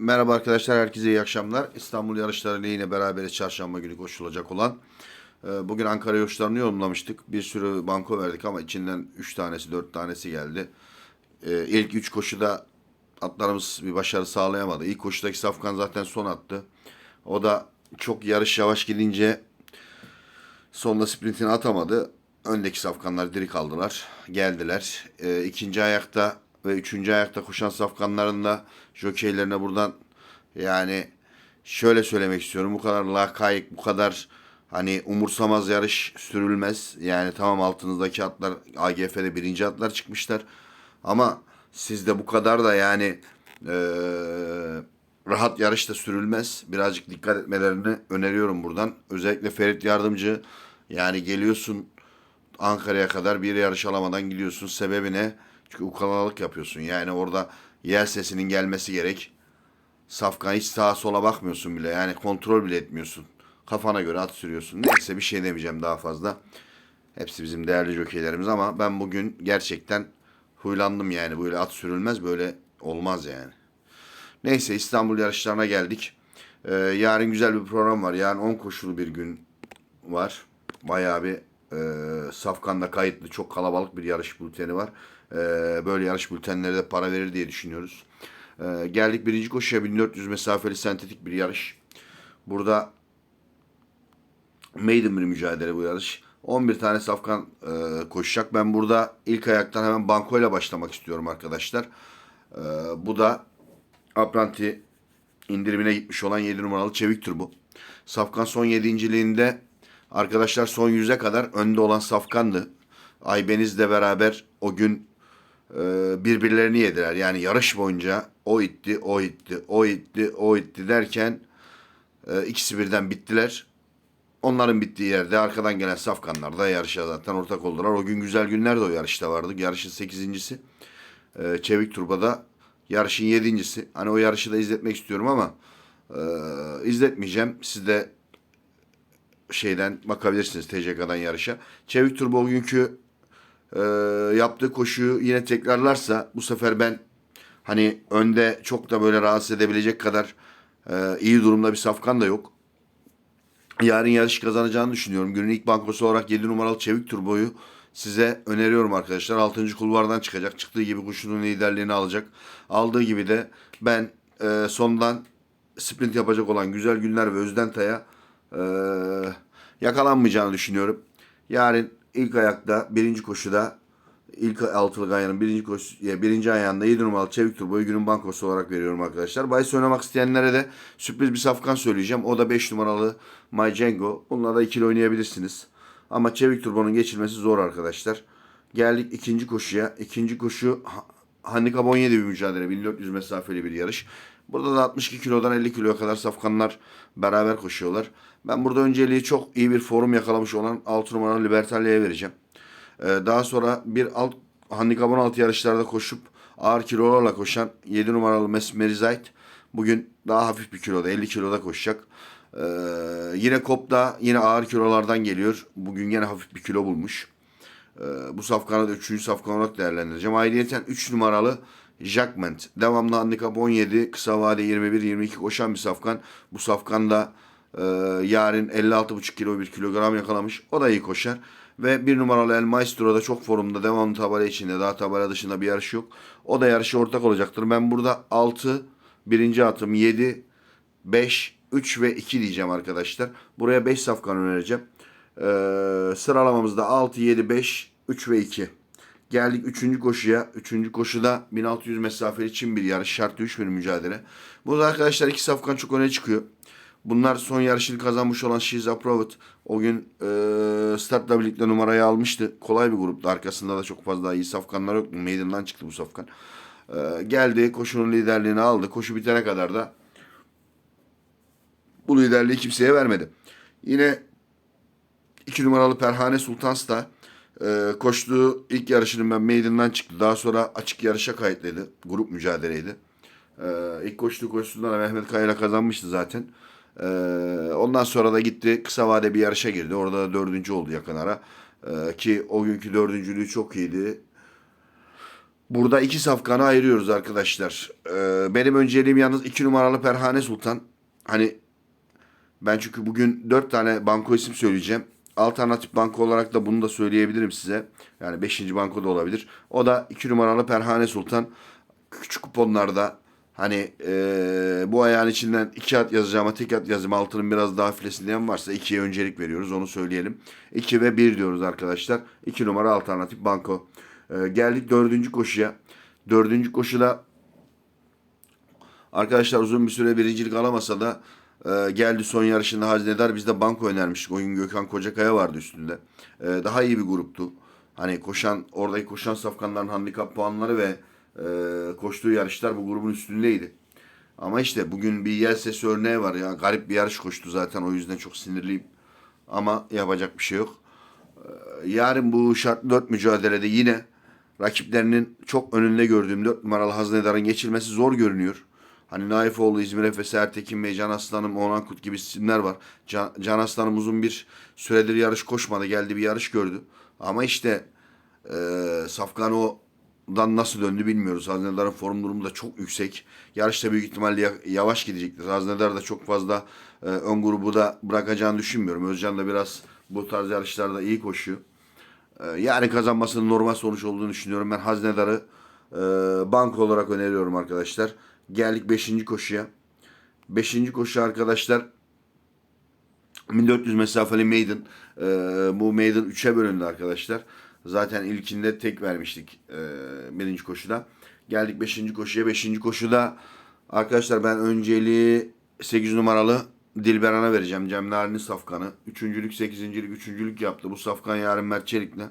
Merhaba arkadaşlar, herkese iyi akşamlar. İstanbul yarışlarıyla yine beraberiz çarşamba günü koşulacak olan. Ee, Bugün Ankara yarışlarını yorumlamıştık. Bir sürü banko verdik ama içinden 3 tanesi, 4 tanesi geldi. Ee, İlk 3 koşuda atlarımız bir başarı sağlayamadı. İlk koşudaki Safkan zaten son attı. O da çok yarış yavaş gidince sonunda sprintini atamadı. Öndeki safkanlar diri kaldılar. Geldiler. Ee, ikinci ayakta ve üçüncü ayakta koşan safkanların da jokeylerine buradan yani şöyle söylemek istiyorum. Bu kadar lakayık, bu kadar hani umursamaz yarış sürülmez. Yani tamam altınızdaki atlar AGF'de birinci atlar çıkmışlar. Ama sizde bu kadar da yani eee, rahat yarışta sürülmez. Birazcık dikkat etmelerini öneriyorum buradan. Özellikle Ferit Yardımcı yani geliyorsun Ankara'ya kadar bir yarış alamadan gidiyorsun. Sebebi ne? Çünkü ukalalık yapıyorsun. Yani orada yer sesinin gelmesi gerek. Safkan hiç sağa sola bakmıyorsun bile. Yani kontrol bile etmiyorsun. Kafana göre at sürüyorsun. Neyse bir şey demeyeceğim daha fazla. Hepsi bizim değerli jokeylerimiz ama ben bugün gerçekten huylandım yani. Böyle at sürülmez böyle olmaz yani. Neyse İstanbul yarışlarına geldik. Ee, yarın güzel bir program var. Yarın 10 koşulu bir gün var. Bayağı bir e, Safkan'da kayıtlı çok kalabalık bir yarış bülteni var. E, böyle yarış bültenleri de para verir diye düşünüyoruz. E, geldik birinci koşuya 1400 mesafeli sentetik bir yarış. Burada maiden bir mücadele bu yarış. 11 tane safkan e, koşacak. Ben burada ilk ayaktan hemen bankoyla başlamak istiyorum arkadaşlar. E, bu da Apranti indirimine gitmiş olan 7 numaralı Çevik Turbo. Safkan son 7.liğinde arkadaşlar son 100'e kadar önde olan Safkan'dı. Aybeniz'le beraber o gün birbirlerini yediler. Yani yarış boyunca o itti, o itti, o itti, o itti derken e, ikisi birden bittiler. Onların bittiği yerde arkadan gelen safkanlar da yarışa zaten ortak oldular. O gün güzel günler de o yarışta vardı. Yarışın sekizincisi. Ee, Çevik Turba'da yarışın yedincisi. Hani o yarışı da izletmek istiyorum ama e, izletmeyeceğim. Siz de şeyden bakabilirsiniz TCK'dan yarışa. Çevik Turbo o günkü e, yaptığı koşuyu yine tekrarlarsa bu sefer ben hani önde çok da böyle rahatsız edebilecek kadar e, iyi durumda bir safkan da yok yarın yarış kazanacağını düşünüyorum. Günün ilk bankosu olarak 7 numaralı Çevik Turbo'yu size öneriyorum arkadaşlar. 6. kulvardan çıkacak. Çıktığı gibi kuşunun liderliğini alacak. Aldığı gibi de ben e, sondan sprint yapacak olan Güzel Günler ve Özdentay'a e, yakalanmayacağını düşünüyorum. Yarın ilk ayakta birinci koşuda ilk altılı ayağının birinci koşu, ya birinci ayağında 7 numaralı Çevik Turbo'yu günün bankosu olarak veriyorum arkadaşlar. Bahis oynamak isteyenlere de sürpriz bir safkan söyleyeceğim. O da 5 numaralı My Django. Bununla da ikili oynayabilirsiniz. Ama Çevik Turbo'nun geçilmesi zor arkadaşlar. Geldik ikinci koşuya. İkinci koşu ha- handikap 17 bir mücadele. 1400 mesafeli bir yarış. Burada da 62 kilodan 50 kiloya kadar safkanlar beraber koşuyorlar. Ben burada önceliği çok iyi bir forum yakalamış olan 6 numaralı Libertalia'ya vereceğim. Ee, daha sonra bir alt handikap 16 yarışlarda koşup ağır kilolarla koşan 7 numaralı Mesmerizite bugün daha hafif bir kiloda 50 kiloda koşacak. Ee, yine Kop'ta yine ağır kilolardan geliyor. Bugün yine hafif bir kilo bulmuş. Ee, bu safkanı da 3. safkan olarak değerlendireceğim. Ayrıca 3 numaralı Jackment. Devamlı handikap 17, kısa vade 21-22 koşan bir safkan. Bu safkan da e, yarın 56,5 kilo bir kilogram yakalamış. O da iyi koşar. Ve bir numaralı El Maestro da çok formda. Devamlı tabela içinde. Daha tabela dışında bir yarış yok. O da yarışa ortak olacaktır. Ben burada 6, birinci atım 7, 5, 3 ve 2 diyeceğim arkadaşlar. Buraya 5 safkan önereceğim. Ee, sıralamamızda 6, 7, 5, 3 ve 2. Geldik 3. koşuya. 3. koşuda 1600 mesafeli için bir yarış. Şart 3 bir mücadele. Burada arkadaşlar iki safkan çok öne çıkıyor. Bunlar son yarışını kazanmış olan She's Approved. O gün e, Start'la birlikte numarayı almıştı. Kolay bir gruptu. Arkasında da çok fazla iyi safkanlar yok. Maiden'dan çıktı bu safkan. E, geldi koşunun liderliğini aldı. Koşu bitene kadar da bu liderliği kimseye vermedi. Yine 2 numaralı Perhane Sultans da e, koştuğu ilk yarışının ben Maiden'dan çıktı. Daha sonra açık yarışa kayıtlıydı. Grup mücadeleydi. E, ilk koştuğu koşusunda da Mehmet Kaya'yla kazanmıştı zaten. E, ondan sonra da gitti kısa vade bir yarışa girdi. Orada da dördüncü oldu yakın ara. E, ki o günkü dördüncülüğü çok iyiydi. Burada iki safkanı ayırıyoruz arkadaşlar. Ee, benim önceliğim yalnız iki numaralı Perhane Sultan. Hani ben çünkü bugün dört tane banko isim söyleyeceğim. Alternatif banko olarak da bunu da söyleyebilirim size. Yani beşinci banko da olabilir. O da iki numaralı Perhane Sultan. Küçük kuponlarda hani eee, bu ayağın içinden iki at yazacağıma tek at yazayım altının biraz daha filesin diyen varsa ikiye öncelik veriyoruz onu söyleyelim. 2 ve 1 diyoruz arkadaşlar. 2 numara alternatif banko. Eee, geldik dördüncü koşuya. Dördüncü koşuda Arkadaşlar uzun bir süre birincilik alamasa da e, geldi son yarışında Haznedar. Biz de banko önermiştik. O gün Gökhan Kocakaya vardı üstünde. E, daha iyi bir gruptu. Hani koşan oradaki koşan safkanların handikap puanları ve e, koştuğu yarışlar bu grubun üstündeydi. Ama işte bugün bir yer sesi örneği var ya. Garip bir yarış koştu zaten. O yüzden çok sinirliyim. Ama yapacak bir şey yok. Yarın bu şartlı dört mücadelede yine rakiplerinin çok önünde gördüğüm 4 numaralı Haznedar'ın geçilmesi zor görünüyor. Hani Naifoğlu, İzmir Efes, Ertekin Bey, Can Aslanım, Onan Kut gibi isimler var. Can, Can Aslanım uzun bir süredir yarış koşmadı. Geldi bir yarış gördü. Ama işte e, Safkan O'dan nasıl döndü bilmiyoruz. Haznedar'ın form durumu da çok yüksek. Yarışta büyük ihtimalle ya- yavaş gidecektir. Haznedar da çok fazla e, ön grubu da bırakacağını düşünmüyorum. Özcan da biraz bu tarz yarışlarda iyi koşuyor. Ee, Yani kazanmasının normal sonuç olduğunu düşünüyorum. Ben Haznedar'ı e, banko olarak öneriyorum arkadaşlar. Geldik 5. koşuya. 5. koşu arkadaşlar 1400 mesafeli maiden. Ee, bu maiden 3'e bölündü arkadaşlar. Zaten ilkinde tek vermiştik e, birinci koşuda. Geldik 5. koşuya. 5. koşuda arkadaşlar ben önceliği 8 numaralı Dilberan'a vereceğim. Cem Narin'in safkanı. Üçüncülük, sekizincilik, üçüncülük yaptı. Bu safkan yarın Mert Çelik'le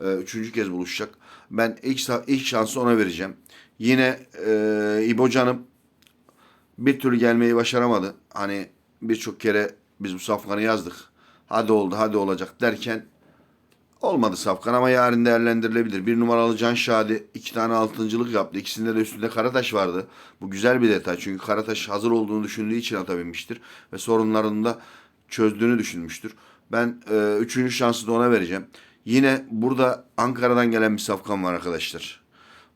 e, üçüncü kez buluşacak. Ben ilk, ilk şansı ona vereceğim. Yine e, İbo Canım bir türlü gelmeyi başaramadı. Hani birçok kere biz bu safkanı yazdık. Hadi oldu, hadi olacak derken olmadı safkan ama yarın değerlendirilebilir. Bir numaralı Can Şadi iki tane altıncılık yaptı. İkisinde de üstünde Karataş vardı. Bu güzel bir detay çünkü Karataş hazır olduğunu düşündüğü için ata binmiştir. Ve sorunlarını da çözdüğünü düşünmüştür. Ben e, üçüncü şansı da ona vereceğim. Yine burada Ankara'dan gelen bir safkan var arkadaşlar.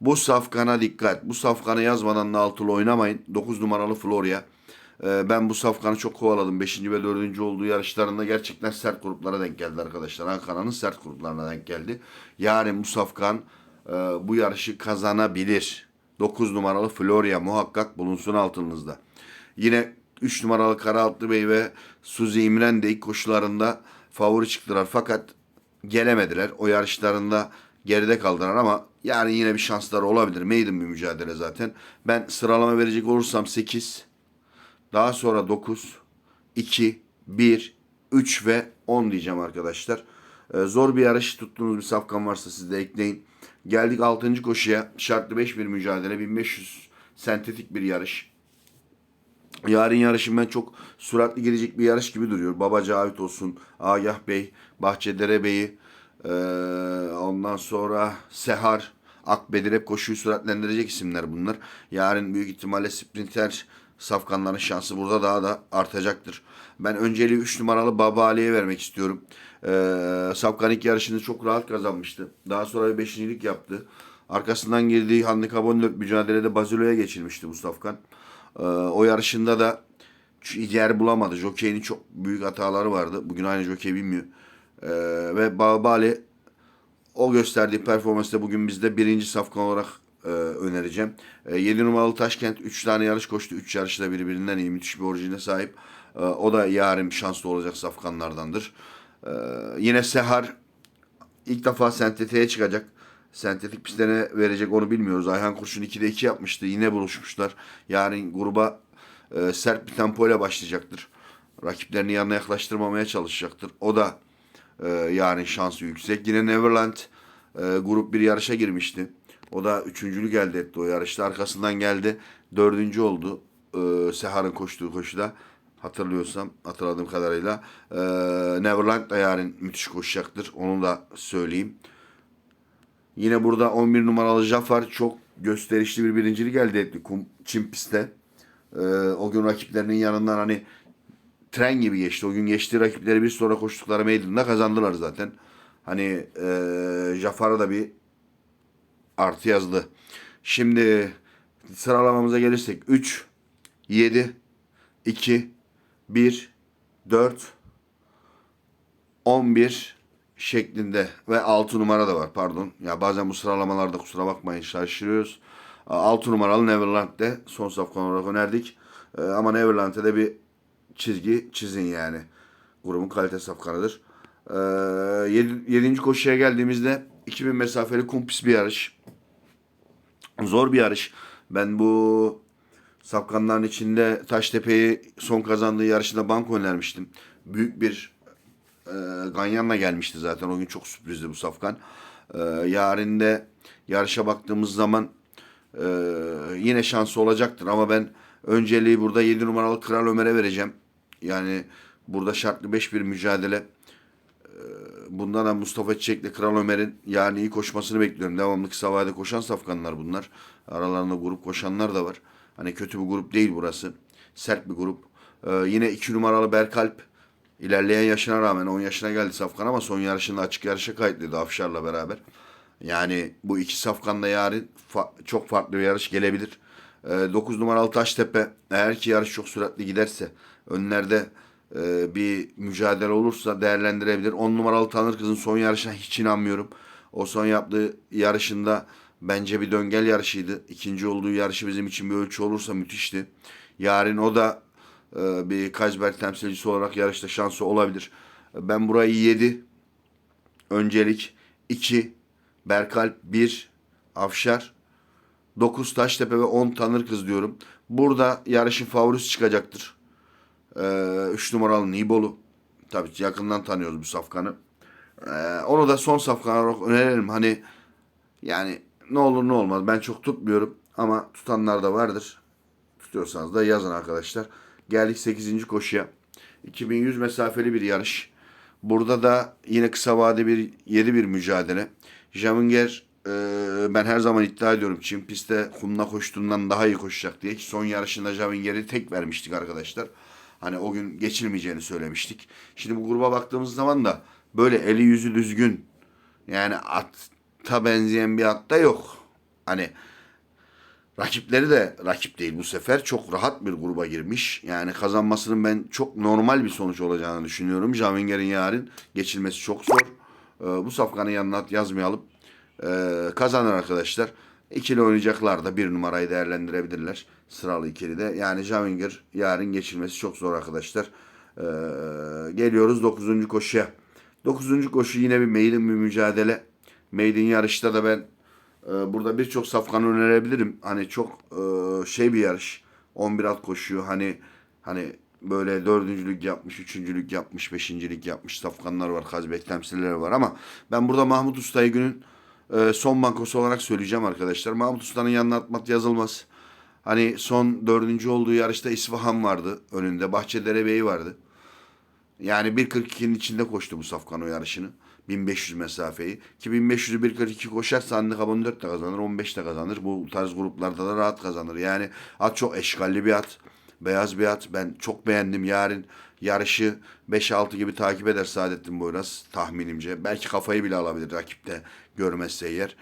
Bu safkana dikkat. Bu safkanı yazmadan da altılı oynamayın. 9 numaralı Florya. Ee, ben bu safkanı çok kovaladım. 5. ve 4. olduğu yarışlarında gerçekten sert gruplara denk geldi arkadaşlar. Ankara'nın sert gruplarına denk geldi. Yarın bu safkan e, bu yarışı kazanabilir. 9 numaralı Florya muhakkak bulunsun altınızda. Yine 3 numaralı Karaaltı Bey ve Suzi İmren de ilk koşularında favori çıktılar. Fakat gelemediler. O yarışlarında geride kaldılar ama yani yine bir şansları olabilir. Maiden bir mücadele zaten. Ben sıralama verecek olursam 8, daha sonra 9, 2, 1, 3 ve 10 diyeceğim arkadaşlar. Ee, zor bir yarış tuttuğunuz bir safkan varsa siz de ekleyin. Geldik 6. koşuya. Şartlı 5 bir mücadele. 1500 sentetik bir yarış. Yarın yarışın ben çok süratli gelecek bir yarış gibi duruyor. Baba Cavit olsun, Agah Bey, Bahçedere Bey'i, eee, ondan sonra Sehar, Akbedir hep koşuyu süratlendirecek isimler bunlar. Yarın büyük ihtimalle sprinter safkanların şansı burada daha da artacaktır. Ben önceliği 3 numaralı Baba Ali'ye vermek istiyorum. Eee Safkan ilk yarışını çok rahat kazanmıştı. Daha sonra bir beşincilik yaptı. Arkasından girdiği handikap 14 mücadelede Bazilo'ya geçilmişti bu Safkan. Ee, o yarışında da yer bulamadı. Jockey'in çok büyük hataları vardı. Bugün aynı jockey bilmiyor. Ee, ve Babali o gösterdiği performansla bugün bizde birinci safkan olarak e, önereceğim. E, 7 numaralı Taşkent 3 tane yarış koştu. 3 yarışta birbirinden iyi. Müthiş bir orijine sahip. E, o da yarın şanslı olacak safkanlardandır. E, yine Sehar ilk defa sentetiğe çıkacak. Sentetik pistlere verecek onu bilmiyoruz. Ayhan Kurşun 2'de 2 yapmıştı. Yine buluşmuşlar. Yarın gruba e, sert bir tempoyla başlayacaktır. Rakiplerini yanına yaklaştırmamaya çalışacaktır. O da e, yarın şansı yüksek. Yine Neverland e, grup bir yarışa girmişti. O da üçüncülük elde etti o yarışta. Arkasından geldi. Dördüncü oldu. E, Sehar'ın koştuğu koşuda. Hatırlıyorsam hatırladığım kadarıyla. E, Neverland da yarın müthiş koşacaktır. Onu da söyleyeyim. Yine burada 11 numaralı Jafar çok gösterişli bir birincilik elde etti kum, çim pistte. Ee, o gün rakiplerinin yanından hani tren gibi geçti. O gün geçtiği rakipleri bir sonra koştukları meydanında kazandılar zaten. Hani e, Jafar'a da bir artı yazdı. Şimdi sıralamamıza gelirsek 3, 7, 2, 1, 4, 11 şeklinde ve 6 numara da var pardon. Ya bazen bu sıralamalarda kusura bakmayın şaşırıyoruz. 6 numaralı Neverland'de son safkan olarak önerdik. Ee, Ama Neverland'e de bir çizgi çizin yani. Grubun kalite safkanıdır. 7. koşuya geldiğimizde 2000 mesafeli kumpis bir yarış. Zor bir yarış. Ben bu safkanların içinde Taştepe'yi son kazandığı yarışında banko önermiştim. Büyük bir e, Ganyan'la gelmişti zaten. O gün çok sürprizdi bu safkan. E, yarın de yarışa baktığımız zaman e, yine şansı olacaktır ama ben önceliği burada 7 numaralı Kral Ömer'e vereceğim. Yani burada şartlı 5 bir mücadele. E, bundan da Mustafa Çiçek'le Kral Ömer'in yani iyi koşmasını bekliyorum. Devamlı kısa vadede koşan safkanlar bunlar. Aralarında grup koşanlar da var. Hani kötü bir grup değil burası. Sert bir grup. E, yine 2 numaralı Berkalp İlerleyen yaşına rağmen 10 yaşına geldi Safkan ama son yarışında açık yarışa kayıtlıydı Afşar'la beraber. Yani bu iki Safkan da yarın fa- çok farklı bir yarış gelebilir. 9 numaralı Taştepe eğer ki yarış çok süratli giderse önlerde e, bir mücadele olursa değerlendirebilir. 10 numaralı Tanır Kız'ın son yarışına hiç inanmıyorum. O son yaptığı yarışında bence bir döngel yarışıydı. İkinci olduğu yarışı bizim için bir ölçü olursa müthişti. Yarın o da e, bir Kazberg temsilcisi olarak yarışta şansı olabilir. Ben burayı 7 öncelik 2 Berkalp 1 Afşar 9 Taştepe ve 10 Tanır Kız diyorum. Burada yarışın favorisi çıkacaktır. 3 numaralı Nibolu. Tabii yakından tanıyoruz bu safkanı. Ee, onu da son safkan olarak önerelim. Hani yani ne olur ne olmaz. Ben çok tutmuyorum ama tutanlar da vardır. Tutuyorsanız da yazın arkadaşlar. Geldik 8. koşuya. 2100 mesafeli bir yarış. Burada da yine kısa vade bir 7 bir mücadele. Jaminger e, ben her zaman iddia ediyorum Çin pistte kumla koştuğundan daha iyi koşacak diye. Son yarışında Jaminger'i tek vermiştik arkadaşlar. Hani o gün geçilmeyeceğini söylemiştik. Şimdi bu gruba baktığımız zaman da böyle eli yüzü düzgün yani atta benzeyen bir at yok. Hani Rakipleri de rakip değil bu sefer. Çok rahat bir gruba girmiş. Yani kazanmasının ben çok normal bir sonuç olacağını düşünüyorum. Javinger'in yarın geçilmesi çok zor. Ee, bu safkanın yanına yazmayalım. Ee, kazanır arkadaşlar. İkili oynayacaklar da bir numarayı değerlendirebilirler. Sıralı ikili de. Yani Javinger yarın geçilmesi çok zor arkadaşlar. Ee, geliyoruz 9. koşuya. 9. koşu yine bir maiden bir mücadele. Maiden yarışta da ben ee, burada birçok safkan önerebilirim. Hani çok e, şey bir yarış. 11 at koşuyor. Hani hani böyle dördüncülük yapmış, üçüncülük yapmış, beşincilik yapmış safkanlar var, Kazbek temsilcileri var ama ben burada Mahmut Usta'yı günün e, son bankosu olarak söyleyeceğim arkadaşlar. Mahmut Usta'nın yanına atmak yazılmaz. Hani son dördüncü olduğu yarışta İsfahan vardı önünde. Bahçedere Bey vardı. Yani 1.42'nin içinde koştu bu Safkan o yarışını. 1500 mesafeyi. Ki 1500'ü 1.42 koşarsa handikap 14 de kazanır, 15 de kazanır. Bu tarz gruplarda da rahat kazanır. Yani at çok eşkalli bir at. Beyaz bir at. Ben çok beğendim. Yarın yarışı 5-6 gibi takip eder Saadettin Boyraz tahminimce. Belki kafayı bile alabilir rakipte görmezse eğer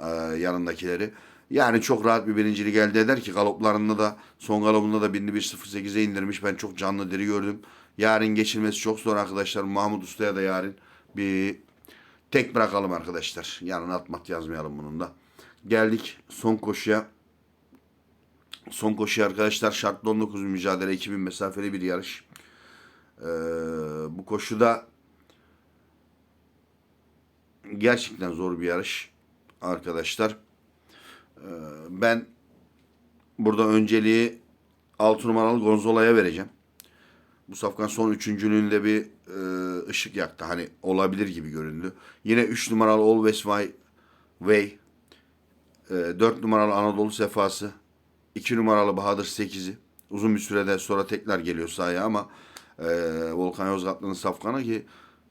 e, yanındakileri. Yani çok rahat bir birincilik elde eder ki galoplarında da son galopunda da birini 1.08'e indirmiş. Ben çok canlı diri gördüm. Yarın geçilmesi çok zor arkadaşlar. Mahmut Usta'ya da yarın bir tek bırakalım arkadaşlar. Yanına atmak yazmayalım bunun da. Geldik son koşuya. Son koşuya arkadaşlar şartlı 19 mücadele 2000 mesafeli bir yarış. Ee, bu koşuda gerçekten zor bir yarış arkadaşlar. Ee, ben burada önceliği 6 numaralı Gonzola'ya vereceğim. Bu safkan son üçüncülüğünde bir e, ışık yaktı. Hani olabilir gibi göründü. Yine 3 numaralı Always Way, Way e, 4 numaralı Anadolu Sefası, 2 numaralı Bahadır 8'i. Uzun bir sürede sonra tekrar geliyor sahaya ama e, Volkan Yozgatlı'nın safkanı ki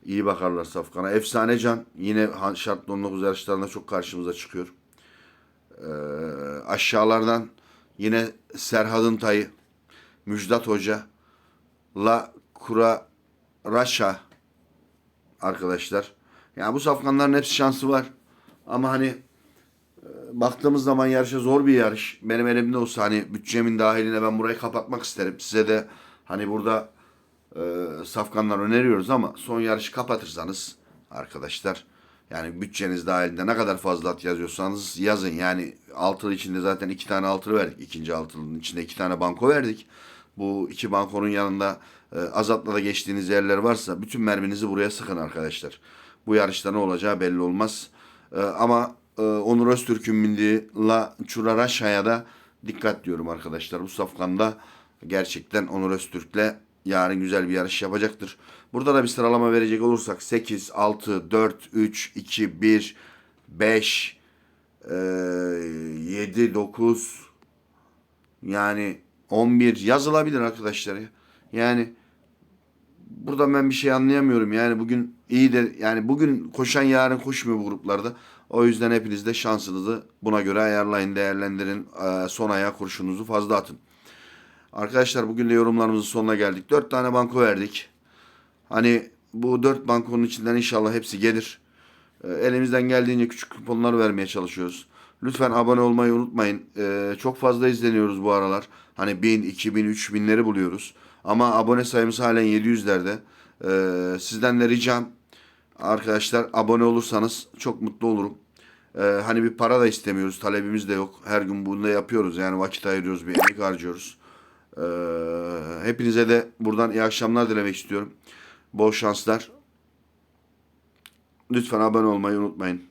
iyi bakarlar safkana. Efsane Can yine şartlı 19 yarışlarında çok karşımıza çıkıyor. E, aşağılardan yine Serhat'ın tayı, Müjdat Hoca, La Kura Raşa arkadaşlar. Yani bu safkanların hepsi şansı var. Ama hani baktığımız zaman yarışa zor bir yarış. Benim elimde olsa hani bütçemin dahiline ben burayı kapatmak isterim. Size de hani burada e, safkanlar öneriyoruz ama son yarışı kapatırsanız arkadaşlar yani bütçeniz dahilinde ne kadar fazla at yazıyorsanız yazın. Yani altılı içinde zaten iki tane altılı verdik. İkinci altılının içinde iki tane banko verdik. Bu iki bankonun yanında e, azatla da geçtiğiniz yerler varsa bütün merminizi buraya sıkın arkadaşlar. Bu yarışta ne olacağı belli olmaz. E, ama e, Onur Öztürk'ün bindiği La Çuraraşa'ya da dikkat diyorum arkadaşlar. Bu safkanda gerçekten Onur Öztürk'le yarın güzel bir yarış yapacaktır. Burada da bir sıralama verecek olursak 8, 6, 4, 3, 2, 1, 5, e, 7, 9 yani 11 yazılabilir arkadaşlar ya. Yani buradan ben bir şey anlayamıyorum. Yani bugün iyi de yani bugün koşan yarın koşmuyor bu gruplarda. O yüzden hepiniz de şansınızı buna göre ayarlayın, değerlendirin. Ee, Son ayağa kurşunuzu fazla atın. Arkadaşlar bugün de yorumlarımızın sonuna geldik. 4 tane banko verdik. Hani bu 4 bankonun içinden inşallah hepsi gelir. Ee, Elimizden geldiğince küçük kuponlar vermeye çalışıyoruz. Lütfen abone olmayı unutmayın. Ee, çok fazla izleniyoruz bu aralar. Hani 1000, 2000, 3000'leri buluyoruz. Ama abone sayımız halen 700'lerde. Ee, sizden de ricam arkadaşlar abone olursanız çok mutlu olurum. Ee, hani bir para da istemiyoruz. Talebimiz de yok. Her gün bunu da yapıyoruz. Yani vakit ayırıyoruz, bir emek harcıyoruz. Ee, hepinize de buradan iyi akşamlar dilemek istiyorum. Bol şanslar. Lütfen abone olmayı unutmayın.